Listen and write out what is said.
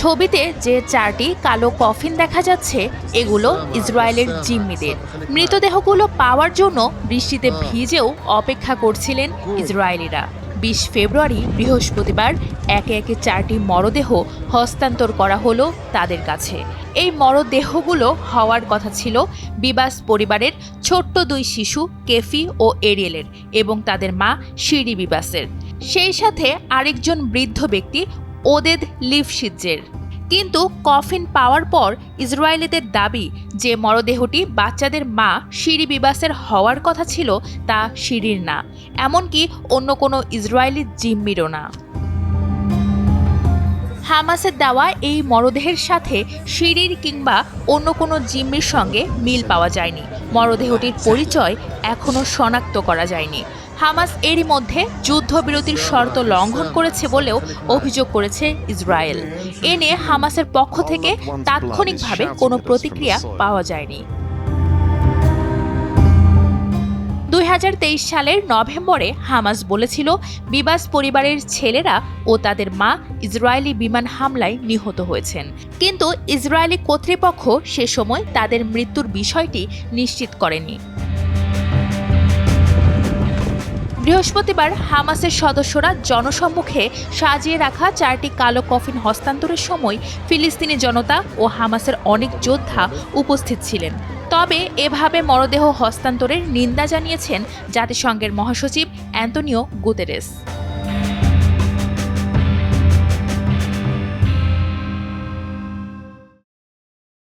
ছবিতে যে চারটি কালো কফিন দেখা যাচ্ছে, এগুলো ইসরায়েলের জিম্মিদের। মৃতদেহগুলো পাওয়ার জন্য বৃষ্টিতে ভিজেও অপেক্ষা করছিলেন ইসরায়েলিরা। বিশ ফেব্রুয়ারি, বৃহস্পতিবার, একে একে চারটি মরদেহ হস্তান্তর করা হলো তাদের কাছে। এই মরদেহগুলো হওয়ার কথা ছিল বিবাস পরিবারের ছোট্ট দুই শিশু, কেফি ও এরিয়েলের, এবং তাদের মা শিরি বিবাসের। সেই সাথে আরেকজন বৃদ্ধ ব্যক্তি ওদেদ লিভশিজ্জের। কিন্তু কফিন পাওয়ার পর ইসরায়েলিদের দাবি যে মরদেহটি বাচ্চাদের মা সিঁড়ি বিবাসের হওয়ার কথা ছিল তা সিঁড়ির না। এমনকি অন্য কোনো ইসরায়েলি জিম্মিরও না। হামাসের দেওয়া এই মরদেহের সাথে সিঁড়ির কিংবা অন্য কোনো জিম্মির সঙ্গে মিল পাওয়া যায়নি। মরদেহটির পরিচয় এখনও শনাক্ত করা যায়নি। হামাস এরই মধ্যে যুদ্ধবিরতির শর্ত লঙ্ঘন করেছে বলেও অভিযোগ করেছে ইসরায়েল। এ নিয়ে হামাসের পক্ষ থেকে তাৎক্ষণিকভাবে কোনো প্রতিক্রিয়া পাওয়া যায়নি। সালের নভেম্বরে হামাস বলেছিল, বিবাস পরিবারের ছেলেরা ও তাদের মা ইসরায়েলি বিমান হামলায় নিহত হয়েছেন। কিন্তু ইসরায়েলি কর্তৃপক্ষ সে সময় তাদের মৃত্যুর বিষয়টি নিশ্চিত করেনি। বৃহস্পতিবার হামাসের সদস্যরা জনসম্মুখে সাজিয়ে রাখা চারটি কালো কফিন হস্তান্তরের সময় ফিলিস্তিনি জনতা ও হামাসের অনেক যোদ্ধা উপস্থিত ছিলেন। তবে এভাবে মরদেহ হস্তান্তরের নিন্দা জানিয়েছেন জাতিসংঘের মহাসচিব অ্যান্তনিও গুতেরেস।